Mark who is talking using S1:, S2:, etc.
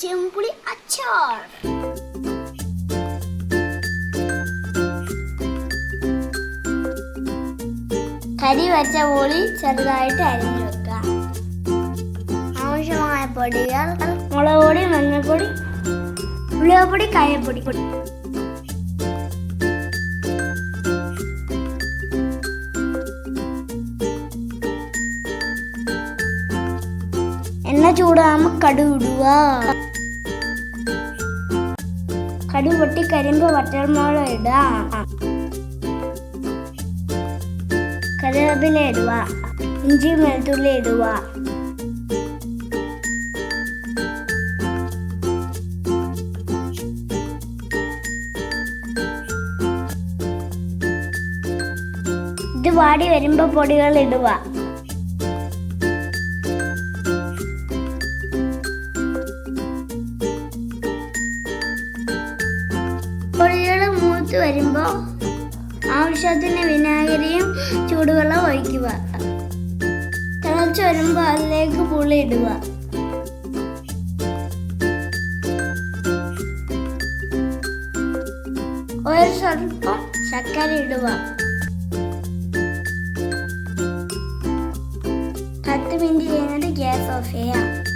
S1: ചെമ്പുളി അച്ചാർ. കരി വരച്ച പോളി ചെറുതായിട്ട് അരിഞ്ഞു വെക്കുക. ആവശ്യമായ പൊടികൾ മുളക് പൊടി മഞ്ഞൾപ്പൊടി ഉലുവപ്പൊടി കായപ്പൊടി എണ്ണ ചൂടാകുമ്പോൾ കടുക് ഇടുക. കടുക് പൊട്ടി കരിമ്പ് വറ്റൽമുളക് ഇടുക. കറിവേപ്പില ഇടുക. ഇഞ്ചി വെളുത്തുള്ളി ഇടുക. ഇത് വാടി വരുമ്പോ പൊടികൾ ഇടുക. മൂത്ത് വരുമ്പോ ആവശ്യത്തിന് വിനാഗിരിയും ചൂടുവെള്ളം ഒഴിക്കുക. തിളച്ച് വരുമ്പോൾ അതിലേക്ക് പുളി ഇടുക. ഒരു സ്വല്പം ശർക്കര ഇടുക. പത്ത് മിനിറ്റ് കഴിഞ്ഞിട്ട് ഗ്യാസ് ഓഫ് ചെയ്യാം.